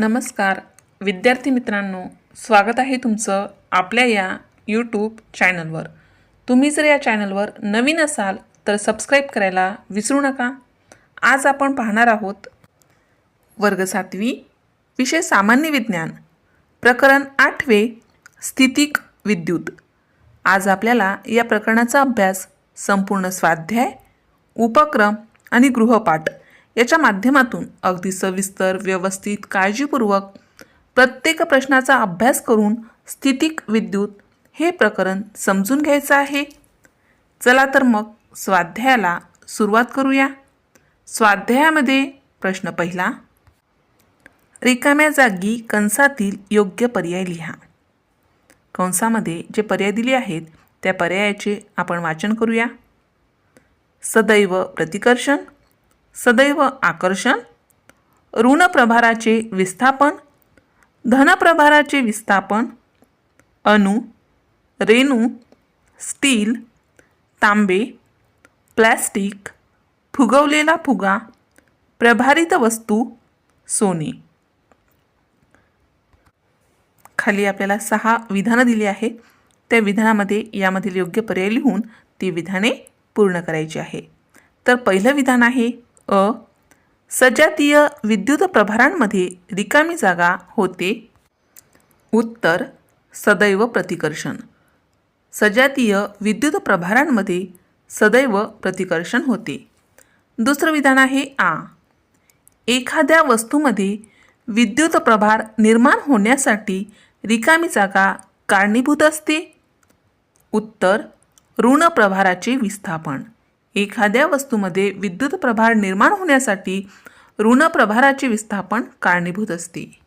नमस्कार. विद्यार्थी मित्रांनो स्वागत आहे तुमचं आपल्या या यूट्यूब चॅनलवर तुम्ही जर या चॅनलवर नवीन असाल तर सबस्क्राईब करायला विसरू नका. आज आपण पाहणार आहोत वर्ग सातवी विषय सामान्य विज्ञान प्रकरण आठवे स्थितिक विद्युत. आज आपल्याला या प्रकरणाचा अभ्यास संपूर्ण स्वाध्याय उपक्रम आणि गृहपाठ याच्या माध्यमातून अगदी सविस्तर व्यवस्थित काळजीपूर्वक प्रत्येक प्रश्नाचा अभ्यास करून स्थितिक विद्युत हे प्रकरण समजून घ्यायचं आहे. चला तर मग स्वाध्यायाला सुरुवात करूया. स्वाध्यायामध्ये प्रश्न पहिला. रिकाम्या जागी कंसातील योग्य पर्याय लिहा. कंसामध्ये जे पर्याय दिले आहेत त्या पर्यायाचे आपण वाचन करूया. सदैव प्रतिकर्षण सदैव आकर्षण ऋणप्रभाराचे विस्थापन धनप्रभाराचे विस्थापन अणु रेणू स्टील तांबे प्लॅस्टिक फुगवलेला फुगा प्रभारित वस्तू सोने. खाली आपल्याला सहा विधानं दिली आहेत. त्या विधानामध्ये यामधील योग्य पर्याय लिहून ती विधाने पूर्ण करायची आहे. तर पहिलं विधान आहे अ. सजातीय विद्युत प्रभारांमध्ये रिकामी जागा होते. उत्तर. सदैव प्रतिकर्षण. सजातीय विद्युत प्रभारांमध्ये सदैव प्रतिकर्षण होते. दुसरं विधान आहे आ. एखाद्या वस्तूमध्ये विद्युत प्रभार निर्माण होण्यासाठी रिकामी जागा कारणीभूत असते. उत्तर. ऋण प्रभाराचे विस्थापन. एखाद्या वस्तूमध्ये विद्युत प्रभार निर्माण होण्यासाठी ऋण प्रभाराचे विस्थापन कारणीभूत असते.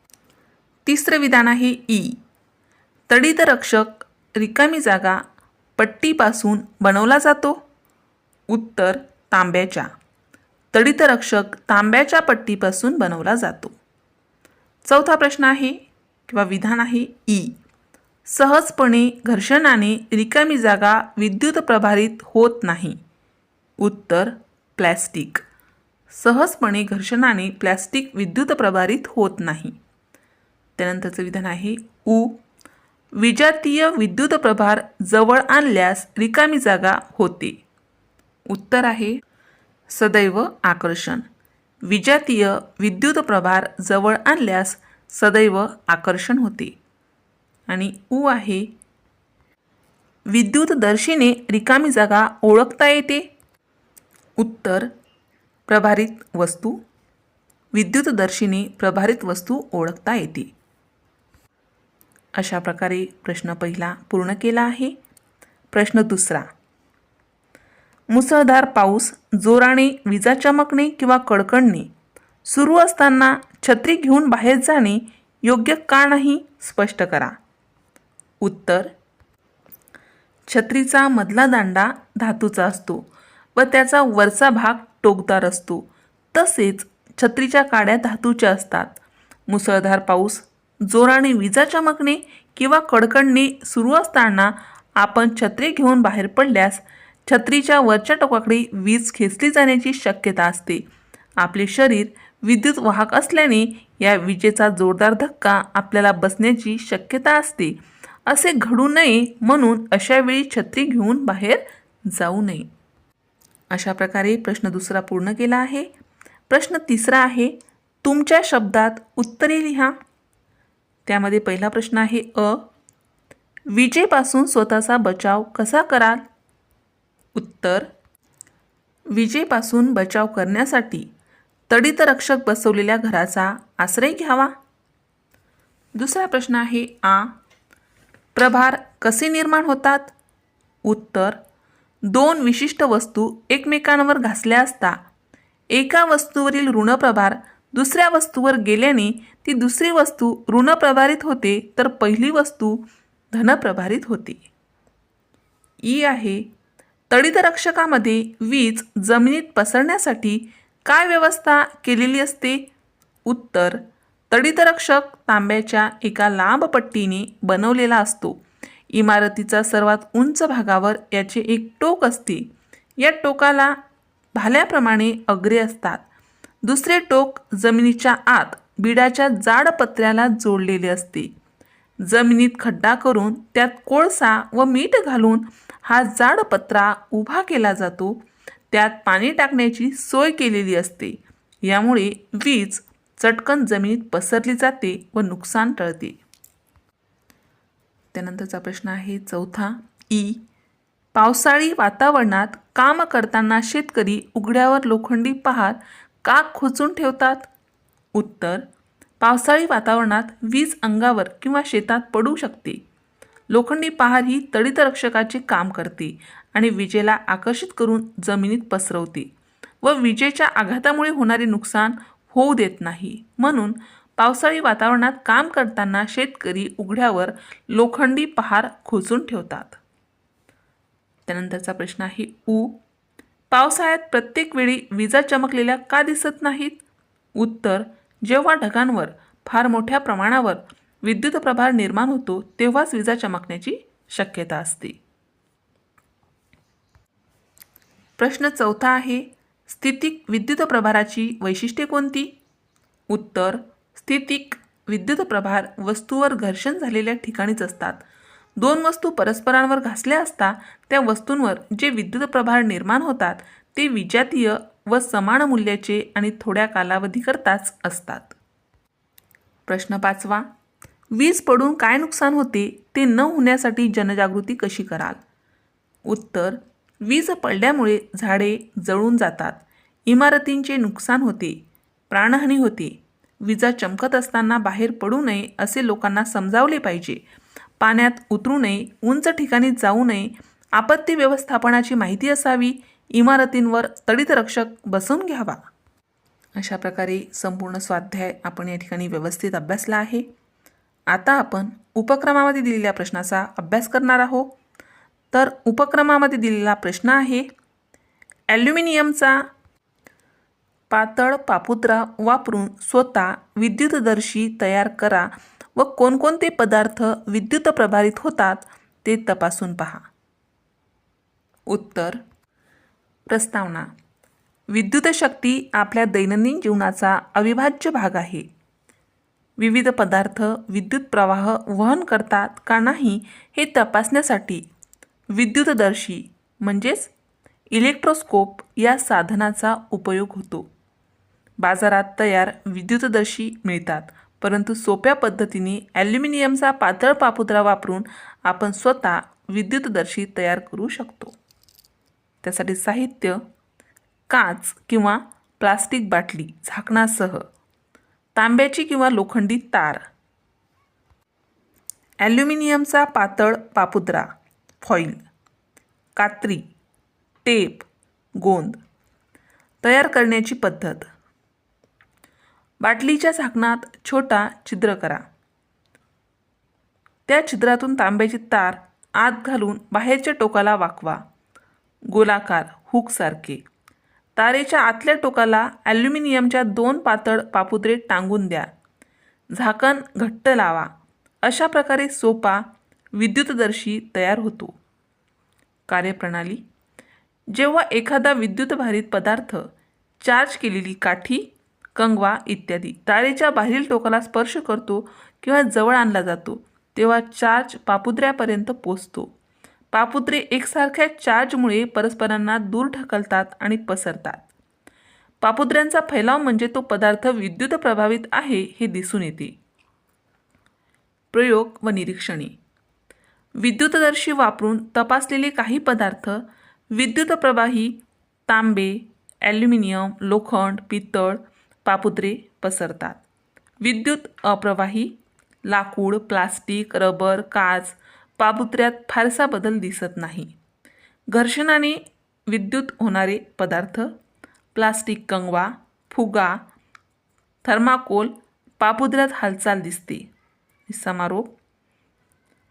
तिसरं विधान आहे ई. तडित रक्षक रिकामी जागा पट्टीपासून बनवला जातो. उत्तर तांब्याच्या. तडित रक्षक तांब्याच्या पट्टीपासून बनवला जातो. चौथा प्रश्न आहे किंवा विधान आहे ई. सहजपणे घर्षणाने रिकामी जागा विद्युत प्रभारित होत नाही. उत्तर प्लॅस्टिक. सहजपणे घर्षणाने प्लॅस्टिक विद्युत प्रभारित होत नाही. त्यानंतरचं विधान आहे उ. विजातीय विद्युत प्रभार जवळ आणल्यास रिकामी जागा होते. उत्तर आहे सदैव आकर्षण. विजातीय विद्युत प्रभार जवळ आणल्यास सदैव आकर्षण होते. आणि उ आहे विद्युतदर्शीने रिकामी जागा ओळखता येते. उत्तर प्रभारित वस्तू विद्युतदर्शीने प्रभारित वस्तू ओळखता येते. अशा प्रकारे प्रश्न पहिला पूर्ण केला आहे. प्रश्न दुसरा मुसळधार पाऊस जोराने विजा चमकणे किंवा कडकडणे सुरू असताना छत्री घेऊन बाहेर जाणे योग्य का नाही स्पष्ट करा. उत्तर छत्रीचा मधला दांडा धातूचा असतो. व त्याचा वरचा भाग टोकदार असतो. तसेच छत्रीच्या काड्या धातूच्या असतात. मुसळधार पाऊस जोराने विजा चमकणे किंवा कडकडणे सुरू असताना आपण छत्री घेऊन बाहेर पडल्यास छत्रीच्या वरच्या टोकाकडे वीज खेचली जाण्याची शक्यता असते. आपले शरीर विद्युत वाहक असल्याने या विजेचा जोरदार धक्का आपल्याला बसण्याची शक्यता असते. असे घडू नये म्हणून अशावेळी छत्री घेऊन बाहेर जाऊ नये. अशा प्रकारे प्रश्न दुसरा पूर्ण केला आहे. प्रश्न तिसरा आहे तुमच्या शब्दात उत्तरे लिहा. त्यामध्ये पहिला प्रश्न आहे अ. विजेपासून स्वतःचा बचाव कसा कराल? उत्तर. विजेपासून बचाव करण्यासाठी तडित रक्षक बसवलेल्या घराचा आश्रय घ्यावा. दुसरा प्रश्न आहे आ. प्रभार कसे निर्माण होतात? उत्तर. दोन विशिष्ट वस्तू एकमेकांवर घासल्या असता. एका वस्तूवरील ऋणप्रभार दुसऱ्या वस्तूवर गेल्याने ती दुसरी वस्तू ऋणप्रभारित होते तर पहिली वस्तू धनप्रभारित होते. ई आहे तडितरक्षकामध्ये वीज जमिनीत पसरण्यासाठी काय व्यवस्था केलेली असते? उत्तर तडितरक्षक तांब्याच्या एका लांब पट्टीने बनवलेला असतो. इमारतीचा सर्वात उंच भागावर याचे एक टोक असते. या टोकाला भाल्याप्रमाणे अग्रे असतात. दुसरे टोक जमिनीच्या आत बिडाच्या जाड पत्र्याला जोडलेले असते. जमिनीत खड्डा करून त्यात कोळसा व मीठ घालून हा जाड पत्रा उभा केला जातो. त्यात पाणी टाकण्याची सोय केलेली असते. यामुळे वीज चटकन जमिनीत पसरली जाते व नुकसान टळते. त्यानंतरचा प्रश्न आहे. चौथा ई. पावसाळी वातावरणात काम करताना शेतकरी उघड्यावर लोखंडी पहार का खोचून ठेवतात? उत्तर पावसाळी वातावरणात वीज अंगावर किंवा शेतात पडू शकते. लोखंडी पहार ही तडितरक्षकाचे काम करते आणि विजेला आकर्षित करून जमिनीत पसरवते व विजेच्या आघातामुळे होणारे नुकसान होऊ देत नाही. म्हणून पावसाळी वातावरणात काम करताना शेतकरी उघड्यावर लोखंडी पहार खोचून ठेवतात. त्यानंतरचा प्रश्न आहे उ पावसाळ्यात प्रत्येक वेळी विजा चमकलेल्या का दिसत नाहीत? उत्तर जेव्हा ढगांवर फार मोठ्या प्रमाणावर विद्युत प्रभार निर्माण होतो तेव्हाच विजा चमकण्याची शक्यता असते. प्रश्न चौथा आहे स्थितिक विद्युत प्रभाराची वैशिष्ट्ये कोणती? उत्तर स्थितिक विद्युत प्रभार वस्तूवर घर्षण झालेल्या ठिकाणीच असतात. दोन वस्तू परस्परांवर घासल्या असता त्या वस्तूंवर जे विद्युत प्रभार निर्माण होतात ते विजातीय व समान मूल्याचे आणि थोड्या कालावधीकरताच असतात. प्रश्न पाचवा. वीज पडून काय नुकसान होते ते न होण्यासाठी जनजागृती कशी कराल? उत्तर. वीज पडल्यामुळे झाडे जळून जातात. इमारतींचे नुकसान होते. प्राणहानी होते. विजा चमकत असताना बाहेर पडू नये असे लोकांना समजावले पाहिजे. पाण्यात उतरू नये उंच ठिकाणी जाऊ नये. आपत्ती व्यवस्थापनाची माहिती असावी. इमारतींवर तडितरक्षक बसवून घ्यावा. अशा प्रकारे संपूर्ण स्वाध्याय आपण या ठिकाणी व्यवस्थित अभ्यासला आहे. आता आपण उपक्रमामध्ये दिलेल्या प्रश्नाचा अभ्यास करणार आहोत. तर उपक्रमामध्ये दिलेला प्रश्न आहे ॲल्युमिनियमचा पातळ पापुद्रा वापरून स्वतः विद्युतदर्शी तयार करा व कोणकोणते पदार्थ विद्युत प्रभारित होतात ते तपासून पहा. उत्तर. प्रस्तावना. विद्युत शक्ती आपल्या दैनंदिन जीवनाचा अविभाज्य भाग आहे. विविध पदार्थ विद्युत प्रवाह वहन करतात का नाही हे तपासण्यासाठी विद्युतदर्शी म्हणजेच इलेक्ट्रोस्कोप या साधनाचा उपयोग होतो. बाजारात तयार विद्युतदर्शी मिळतात. परंतु सोप्या पद्धतीने ॲल्युमिनियमचा पातळ पापुद्रा वापरून आपण स्वतः विद्युतदर्शी तयार करू शकतो. त्यासाठी साहित्य काच किंवा प्लास्टिक बाटली झाकणासह तांब्याची किंवा लोखंडी तार. ॲल्युमिनियमचा पातळ पापुद्रा फॉईल कात्री टेप गोंद तयार करण्याची पद्धत. बाटलीच्या झाकणात छोटा छिद्र करा. त्या छिद्रातून तांब्याची तार आत घालून बाहेरच्या टोकाला वाकवा. गोलाकार हुकसारखे तारेच्या आतल्या टोकाला ॲल्युमिनियमच्या दोन पातळ पापुद्रे टांगून द्या. झाकण घट्ट लावा. अशा प्रकारे सोपा विद्युतदर्शी तयार होतो. कार्यप्रणाली. जेव्हा एखादा विद्युतभारित पदार्थ चार्ज केलेली काठी कंगवा इत्यादी. तारेच्या बाहेरील टोकाला स्पर्श करतो किंवा जवळ आणला जातो तेव्हा चार्ज पापुद्र्यापर्यंत पोचतो. पापुत्रे एकसारख्या चार्जमुळे परस्परांना दूर ढकलतात आणि पसरतात. पापुद्र्यांचा फैलाव म्हणजे तो पदार्थ विद्युत प्रभावित आहे हे दिसून येते. प्रयोग व निरीक्षणे. विद्युतदर्शी वापरून तपासलेले काही पदार्थ विद्युत प्रवाही तांबे ॲल्युमिनियम लोखंड पितळ पापुत्रे पसरतात. विद्युत अप्रवाही लाकूड प्लास्टिक रबर काच पापुत्र्यात फारसा बदल दिसत नाही. घर्षणाने विद्युत होणारे पदार्थ प्लास्टिक कंगवा फुगा थर्माकोल पापुद्र्यात हालचाल दिसते. समारोप.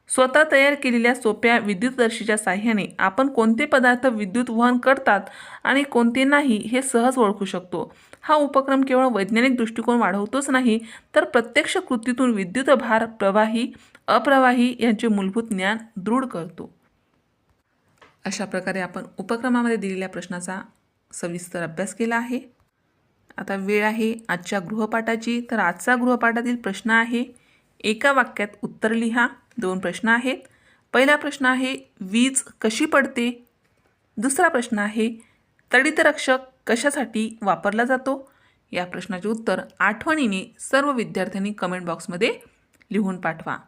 स्वतः तयार केलेल्या सोप्या विद्युतदर्शीच्या साह्याने आपण कोणते पदार्थ विद्युत वहन करतात आणि कोणते नाही हे सहज ओळखू शकतो. हा उपक्रम केवळ वैज्ञानिक दृष्टिकोन वाढवतोच नाही तर प्रत्यक्ष कृतीतून विद्युत भार प्रवाही अप्रवाही यांचे मूलभूत ज्ञान दृढ करतो. अशा प्रकारे आपण उपक्रमामध्ये दिलेल्या प्रश्नाचा सविस्तर अभ्यास केला आहे. आता वेळ आहे आजच्या गृहपाठाची तर आजचा गृहपाठातील प्रश्न आहे एका वाक्यात उत्तर लिहा. दोन प्रश्न आहेत. पहिला प्रश्न आहे वीज कशी पडते? दुसरा प्रश्न आहे तडितरक्षक कशासाठी वापरला जातो? या प्रश्नाचे उत्तर आठवणीने सर्व विद्यार्थ्यांनी कमेंट बॉक्समध्ये लिहून पाठवा.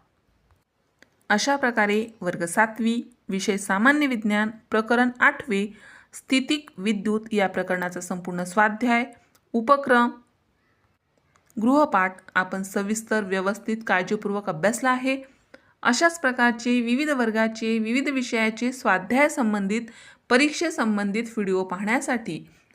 अशा प्रकारे वर्ग सातवी विषय सामान्य विज्ञान प्रकरण आठवे स्थितिक विद्युत या प्रकरणाचा संपूर्ण स्वाध्याय उपक्रम गृहपाठ आपण सविस्तर व्यवस्थित काळजीपूर्वक अभ्यासला आहे. अशाच प्रकारचे विविध वर्गाचे विविध विषयाचे स्वाध्याय संबंधित परीक्षेसंबंधित व्हिडिओ पाहण्यासाठी